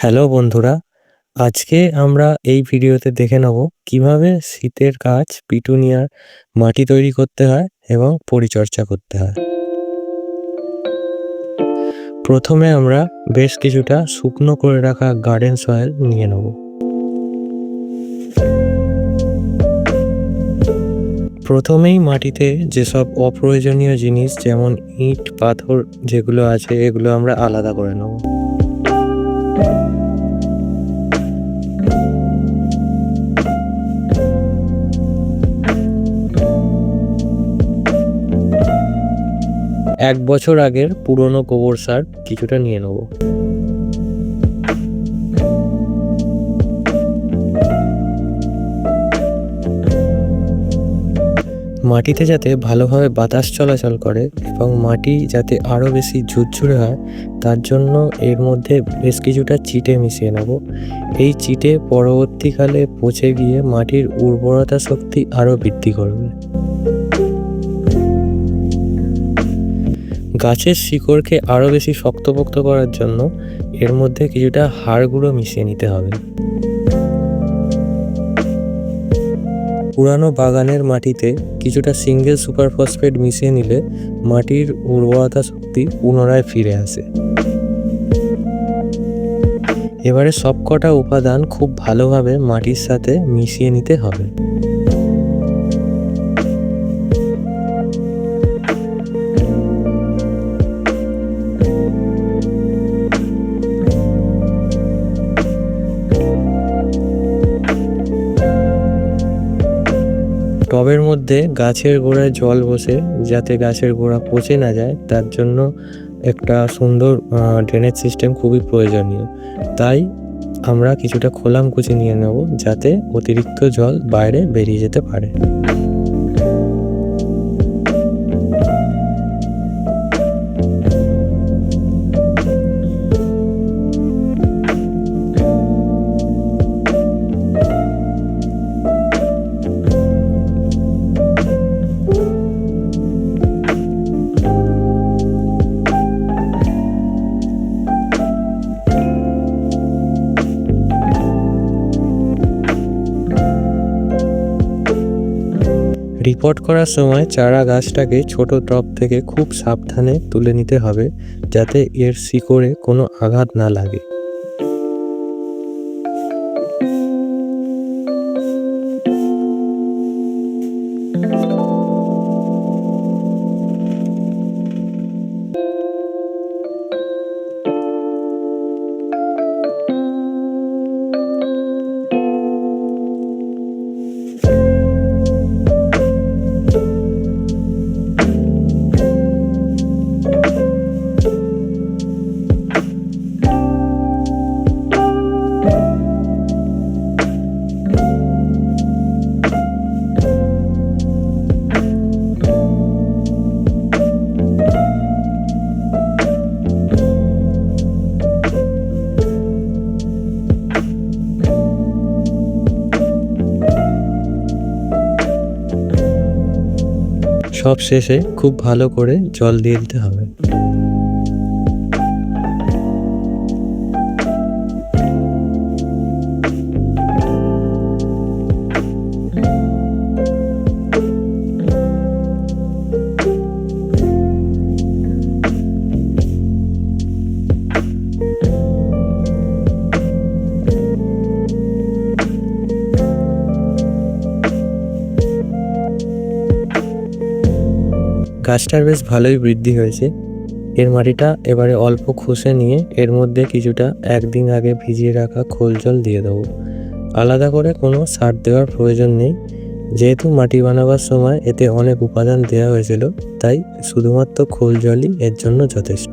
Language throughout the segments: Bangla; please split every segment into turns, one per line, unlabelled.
হ্যালো বন্ধুরা, আজকে আমরা এই ভিডিওতে দেখে নেব কীভাবে শীতের গাছ পিটুনিয়ার মাটি তৈরি করতে হয় এবং পরিচর্যা করতে হয়। প্রথমে আমরা বেশ কিছুটা শুকনো করে রাখা গার্ডেন সয়েল নিয়ে নেব। প্রথমেই মাটিতে যেসব অপ্রয়োজনীয় জিনিস যেমন ইট, পাথর যেগুলো আছে এগুলো আমরা আলাদা করে নেব। এক বছর আগের পুরনো গোবর সার কিছুটা নিয়ে নেব। মাটিতে যাতে ভালোভাবে বাতাস চলাচল করে এবং মাটি যাতে আরও বেশি ঝুরঝুরে হয়, তার জন্য এর মধ্যে বেশ কিছুটা চিটে মিশিয়ে নেব। এই চিটে পরবর্তীকালে পচে গিয়ে মাটির উর্বরতা শক্তি আরও বৃদ্ধি করবে। গাছের শিকড়কে আরও বেশি শক্তপোক্ত করার জন্য এর মধ্যে কিছুটা হাড় গুঁড়ো মিশিয়ে নিতে হবে। পুরানো বাগানের মাটিতে কিছুটা সিঙ্গেল সুপার ফসফেট মিশিয়ে নিলে মাটির উর্বরতা শক্তি পুনরায় ফিরে আসে। এবারে সবকটা উপাদান খুব ভালোভাবে মাটির সাথে মিশিয়ে নিতে হবে। টবের মধ্যে গাছের গোড়ায় জল বসে যাতে গাছের গোড়া পচে না যায়, তার জন্য একটা সুন্দর ড্রেনেজ সিস্টেম খুবই প্রয়োজনীয়। তাই আমরা কিছুটা খোলাম কুচি নিয়ে নেব যাতে অতিরিক্ত জল বাইরে বেরিয়ে যেতে পারে। রিপোর্ট করার সময় চারা গাছটাকে ছোট টব থেকে খুব সাবধানে তুলে নিতে হবে, যাতে এর শিকড়ে কোনো আঘাত না লাগে। সব শেষে খুব ভালো করে জল দিয়ে দিতে হবে। গাছটার বেশ ভালোই বৃদ্ধি হয়েছে। এর মাটিটা এবারে অল্প খসে নিয়ে এর মধ্যে কিছুটা একদিন আগে ভিজিয়ে রাখা খোল জল দিয়ে দেবো। আলাদা করে কোনো সার দেওয়ার প্রয়োজন নেই। যেহেতু মাটি বানাবার সময় এতে অনেক উপাদান দেওয়া হয়েছিল, তাই শুধুমাত্র খোল জলই এর জন্য যথেষ্ট।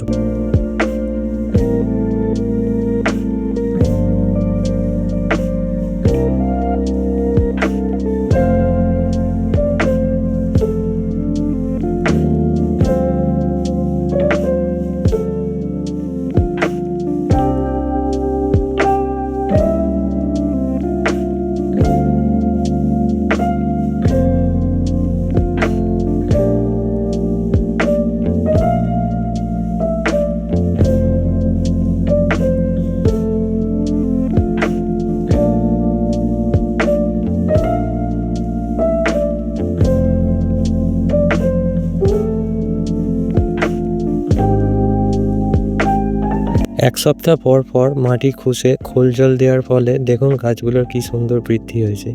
এক সপ্তাহ পর পর মাটি খুঁজে খোল জল দেওয়ার ফলে দেখুন গাছগুলোর কি সুন্দর বৃদ্ধি হয়েছে।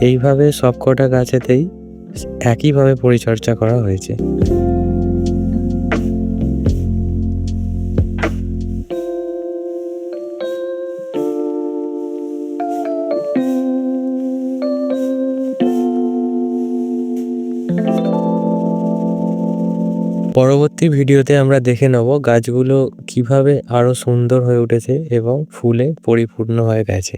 এইভাবে সবকটা গাছেতেই একইভাবে পরিচর্যা করা হয়েছে। পরবর্তী ভিডিওতে আমরা দেখে নেব গাছগুলো কীভাবে আরও সুন্দর হয়ে উঠেছে এবং ফুলে পরিপূর্ণ হয়ে গেছে।